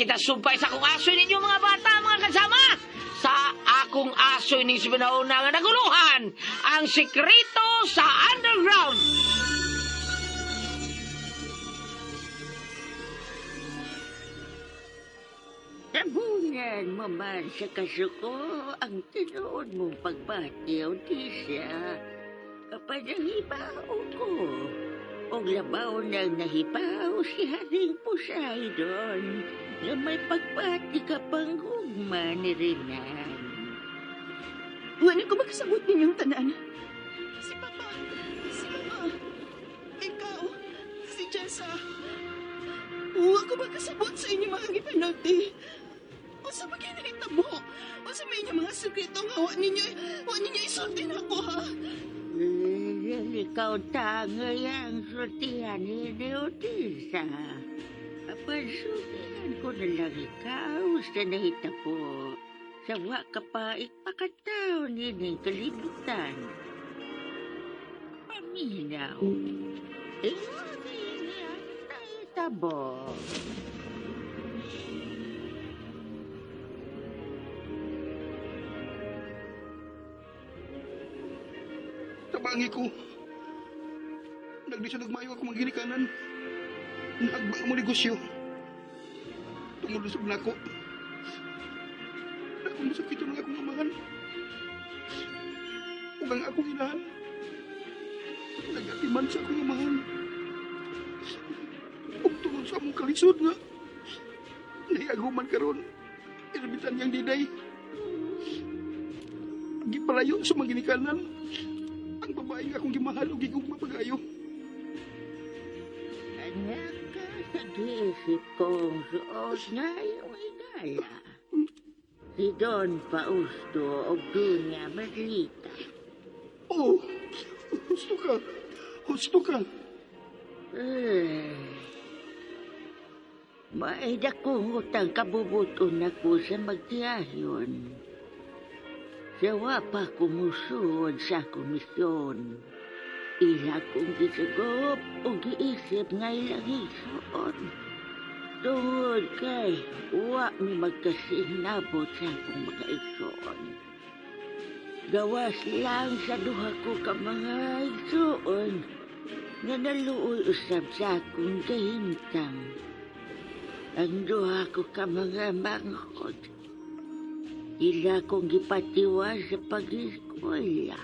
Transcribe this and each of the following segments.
kita sumpay sa akong asoy ninyo mga bata, mga kasama. Sa akong asoy ni Sibinauna nga naguluhan ang sikreto sa underground. Tabunan mo man sa kasuko ang tinuod mong pagbatiw. Kapag nahibaw ko, o labaw nang nahibaw si Haring Poseidon na may pagbati ka pang hugma ni Renan. Wala ko makasabot ninyong tanan. Si Papa, si Mama, ikaw, si Jessa. Huwag ko makasabot sa inyo mga gipanagti. O sa maginahitabo, o sa may inyong mga sekreto nga wa ninyo, wa ninyo isulti na ako ha. Eh, ikaw tangay ang sutihan ni Neodisa. Apansulihan ko na lang ikaw sa nahitabo. Sawa ka pa ipakataw ni ng kalibutan. Paminaw. Ikaw din ang nahitabo. Tabangi ko. Nagdi sa nagmayo ako Naagba mo negosyo. Tumulusog na ako. Masakit ang akong amahan. Ug ang akong inahan. Nagatiman sa akong amahan. Ug tungod sa among kalisod nga. Nahiaguman karon. Irbitan niyang diday. Gipalayo sa mga ginikanan ang babae nga akong gimahal o gigugma pag-ayo. Na iyong igala. Si Don Fausto o Dunya Marlita. Oh, gusto ka. Gusto ka. Eh, Maeda kong utang kabubuton ako sa magtiyayon. Sawa pa kumusuod sa komisyon. Ila kong gisagop o giisip nga ilang isuon. Tungod kay wa mi magkasinabot sa akong mga isuon. Gawas lang sa duha ko ka mga isuon nga naluoy usab sa akong kahimtang. Ang duha ko ka mga mangkot. Ila kong gipatiwa sa pag-eskwela.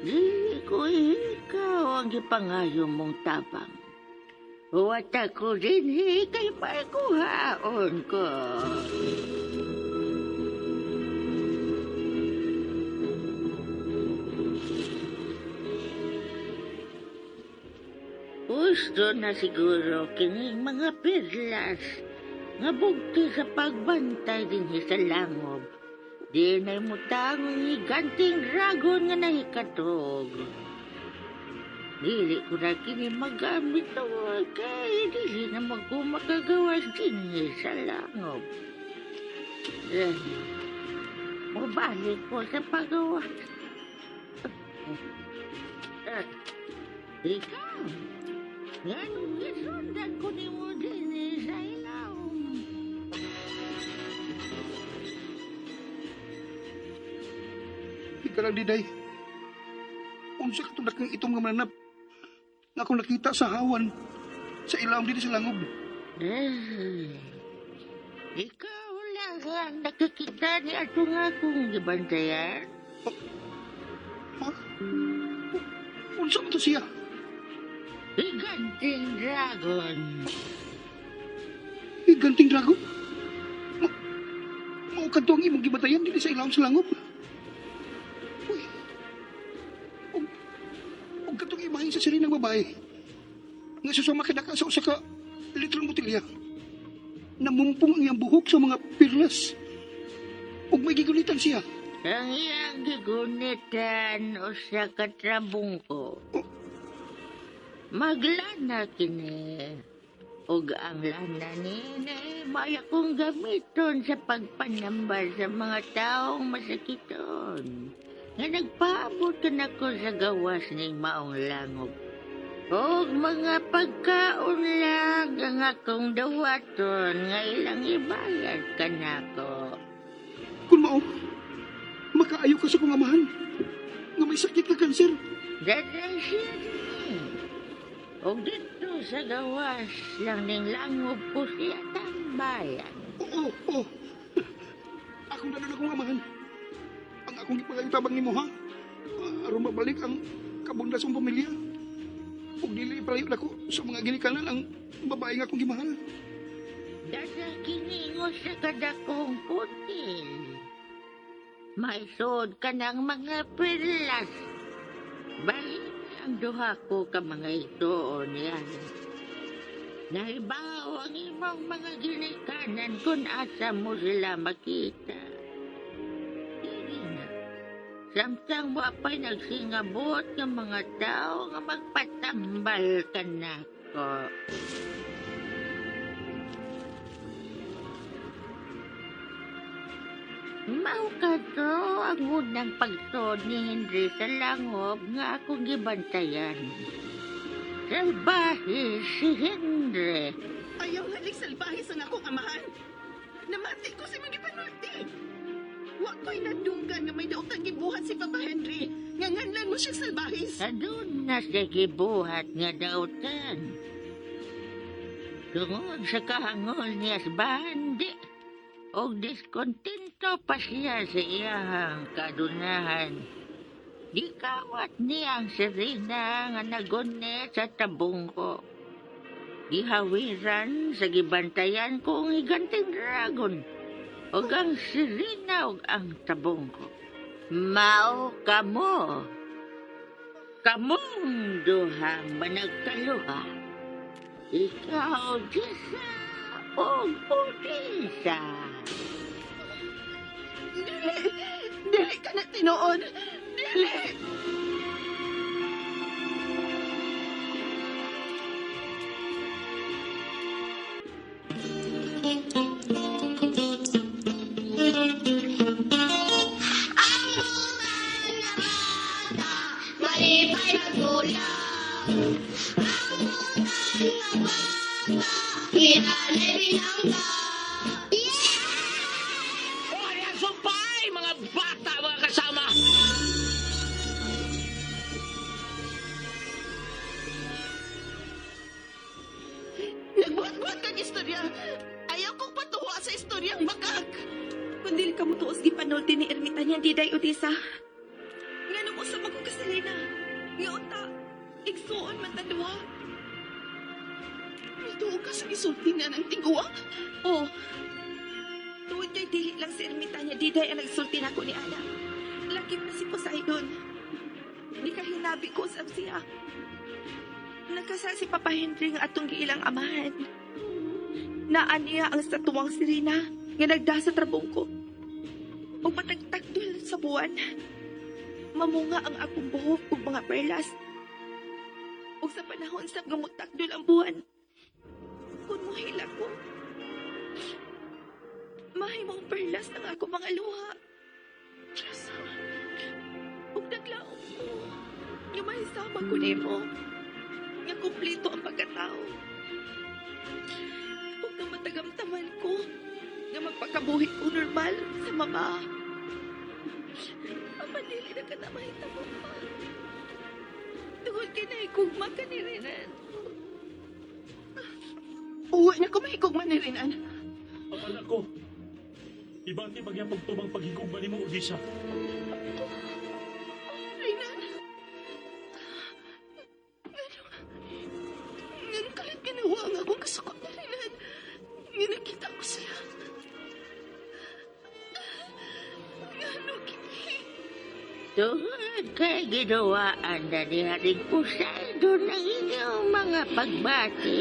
Dili ko ikaw ang gipangayo mong tabang. Huwat ako din kay paikuhaon ko. Gusto na siguro kining mga perlas nga bugti sa pagbantay din sa langob. Di na mo tangong higanting dragon nga nahikatog. Dili ko na kini magamit to na magkumakagawas din sa langob. Eh, mabalik ko sa pagawas. Eh, ikaw, Ganun gisundan ko ni mo din eh, sa ilaw. Ika lang diday. Unsa ka kang itong nga mananap. Nga akong nakita sa hawan. Sa ilawom dito sa langob. Eh, ikaw lang ang nakikita ni ato nga kong gibantayan. Ha? Unsa man to siya? Higanting dragon. Higanting dragon? Ma mao kadto ang imong gibatayan dito sa ilawom sa langob. Uy. Og kadtong imahin sa siri ng babae. Nga susama ka sa usa ka litrong botelya. Namumpong ang iyang buhok sa mga pirlas. Ug may gigulitan siya. Ang iyang gigunitan o sa katrabong ko. Maglana kini. ug ang lana ni may akong gamiton sa pagpanambal sa mga taong masakiton. Nga nagpaabot ka na ko sa gawas ng maong langog. Og mga pagkaon lang ang akong dawaton nga ilang ibayad ka na ko. Kung mao, makaayo ka sa kong amahan. Nga may sakit na kanser. Daday siya O dito sa gawas lang ning langob ko siya tambayan. Oo, oo. Akong dalan akong amahan. Ang akong ipagayo tabang ni mo, ha? Aron mabalik ang kabundas ng pamilya. Ug dili palayo na ko sa mga ginikanan ang babae nga akong gimahal. Dada kiningo sa kadakong putil. May sod ka ng mga perlas. Balik ang duha ko ka mga ito niya. Naibaw ang imong mga ginikanan kung asa mo sila makita. Samtang mo apay nagsingabot ng mga tao nga magpatambal ka na ko. Mao ka to ang unang pagtod ni Henry sa langob nga akong gibantayan. Salbahe si Henry. Ayaw nga lig salbahis ang akong amahan. Namati ko si mga panulti. Wa ko'y nadugan nga may daotang gibuhat si Papa Henry. Nga nganlan mo siya salbahis. Adun na siya gibuhat nga dautan. Tungod sa kahangol niya sa bandi. O diskontento pa siya sa iyahang kadunahan. Di kawat niya ang sirina nga nagune sa tabong ko. Gihawiran sa gibantayan ko ang higanting dragon. O ang sirina o ang tabong ko. Mao kamo. Kamong duhang managkaluha. Ikaw, Jisa, o Odisa. Dili! Dili ka na tinuod! Dili! Nagbuhat-buhat kang istorya. Ayaw kong patuwa sa istoryang makak. Kundi ka mo tuos gipanulti ni Ermita niya Diday Odisa. Nga unta, igsuon man tadwa. Ito ka sa isulti na ng tigwa. Oh, tuwid kay dili lang si Ermita niya Diday ang nagsulti na ko ni Ana. Laki pa si Poseidon. Di ka hinabi ko sa siya. Nagkasal si Papa Henry nga atong giilang amahan. Naan niya ang statuwang sirina nga nagda sa trabong ko. O patagtagdol sa buwan. Mamunga ang akong buhok ug mga perlas. Ug sa panahon sa gamutagdol ang buwan. Kung mohila ko, mahimong perlas ang ako mga luha. Trasa, ug naglaom ko, nga mahisama ko nimo, nga kumplito ang pagkatao. Ug nga matagamtaman ko, nga magpakabuhi ko normal sa mama. Mapadili na ka na mahitabo pa. Na ikugma ka ni Renan. Uwi na ko mahigog manirinan. Ang anak ko, ibati bagyang pagtubang paghigugma ni mo, Odisa. Ginawaan na ni Haring Poseidon ang inyong mga pagbati.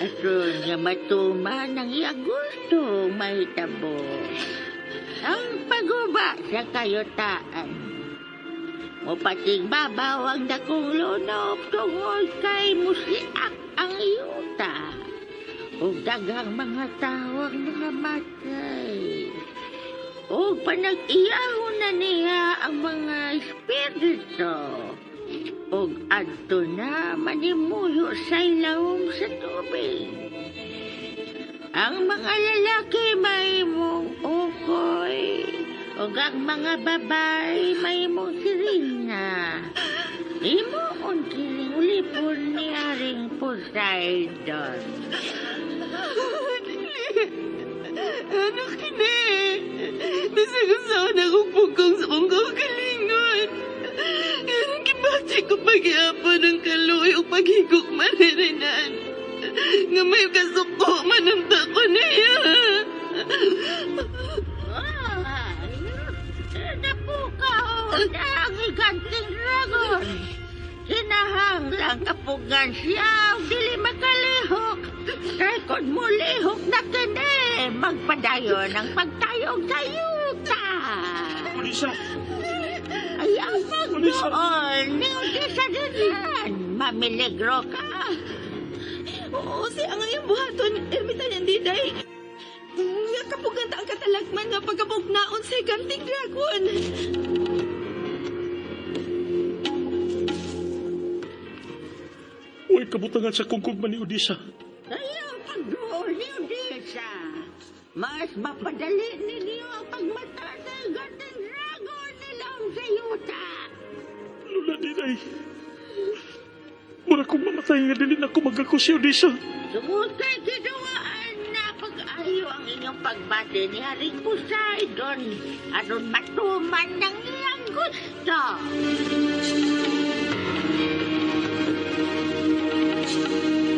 At doon nga matuman ang iyang mahitabo. Ang paguba sa kayutaan. O pating babaw ang dakong lunob tungod kay musiak ang yuta. o dagang mga tao ang nakamatay. O panag-iyahon na niya ang mga espiritu. O adto na manimuyo sa ilawom sa tubig. Ang mga lalaki may mong ukoy. O ang mga babae may mong sirina. Imo on kiling ulipon ni Aring Poseidon. Ano kini? Nasagusaw na kong pugong sa kong kaugalingon. Yan ang kibati ko pag-iapon ng kaloy o paghigok maririnan. Nga may kasuko manamta ko niya. Ah, napukaw ang iganting dragon. Kinahang lang kapugan siya, dili makalihok. Kay kung mulihok na kini, magpadayon ang pagtayog sa Odisa! Ay, ang magdoon, ni Odessa din yan. Mamiligro ka. Oo, si ang iyong buhaton, ermitan yan, Diday. Kapuganta ang katalagman nga pagkabugnaon sa ganting dragon. Huwag kabutangan sa kungkugman ni Odisa. Ang pagdoon ni Odessa, mas mapadali ninyo ang pagmata Lula din ay... Mura kong mamatay nga dili na ako magako si Odisa. Sugod kay gidawaan na pag-ayo ang inyong pagbati ni Haring Poseidon aron matuman ng iyang gusto. Milinog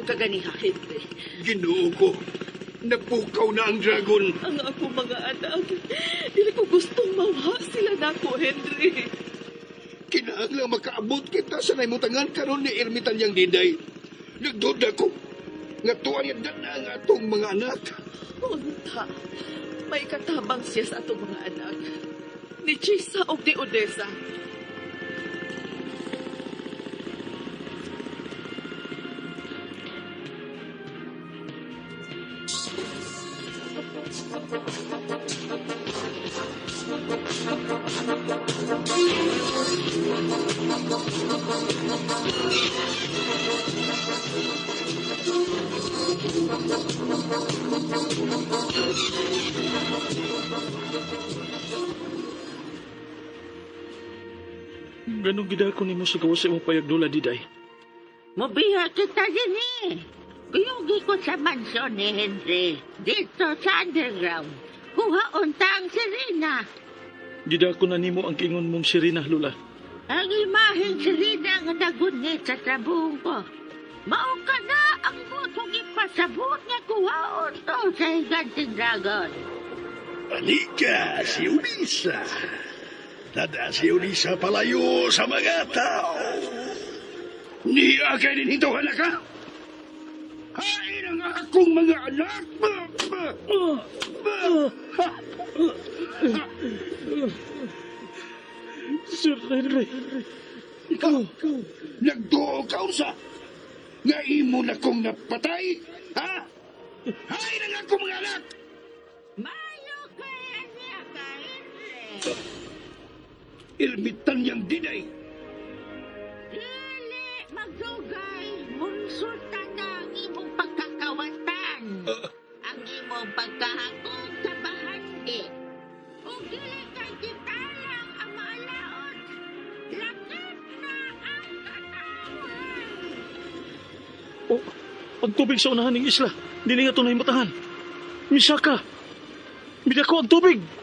ka ganiha, Henry. Ginoo ko. Napukaw na ang dragon. Ang ako mga anak. Dili ko gustong mawha sila nako, Henry. Kinahanglang makaabot kita sa naimutangan karon ni Ermitan yang diday. Nagduda ko. Nga tuwan yan na ang atong mga anak. Unta, may katabang siya sa atong mga anak. Ni Chisa o ni Odessa. Ganong gidako nimo sa gawa sa imong payagdula, Diday. Mubiha kita din eh. Kuyugi ko sa mansyon ni Henry dito sa underground. Kuha unta ang sirena. Gidako na nimo ang kingon mong sirina, Lula. Ang imaheng sirena nga nagunit sa trabuhong ko. Mao ka na ang butong ipasabot nga kuhaon to sa higanting dragon. Halika, si Ulisa. Nada si Ulisa palayo sa mga tao. Niya kay din hito ka ka. Hain ang akong mga anak. Sir Henry, Ikaw, nagduo ka sa nga imo na kong napatay? Ha? Hain ang akong mga anak. Mayo kaya niya ka, Henry. Ermitan yang diday. Dili magdugay, munsulta na ang imong pagkakawatan. ang imong pagkahakog sa bahandi. Kung dili kay kita lang ang maalaot, lakip na ang katawan. oh, ang tubig sa unahan ng isla. Dili nga ito na himatahan. Misaka! Bidako ang tubig!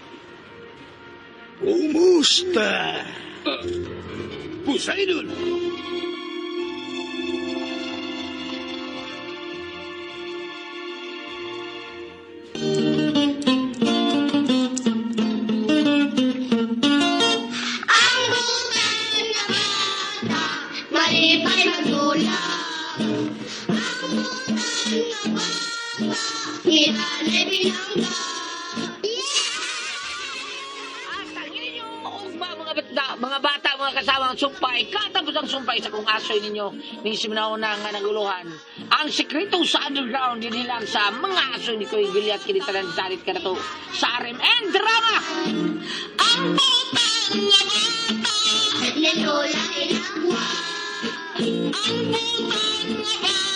Umusta? Poseidon! Ang sumpay, katapos ang sumpay sa kung asoy ninyo, ning siminauna nga naguluhan. Ang sekreto sa underground, din lang sa mga asoy ni Kuya Giliat, kinitalan dalit ka na to, sa RM Drama! Ang putang nga bata. Ni Lola Inagwa. Ang putang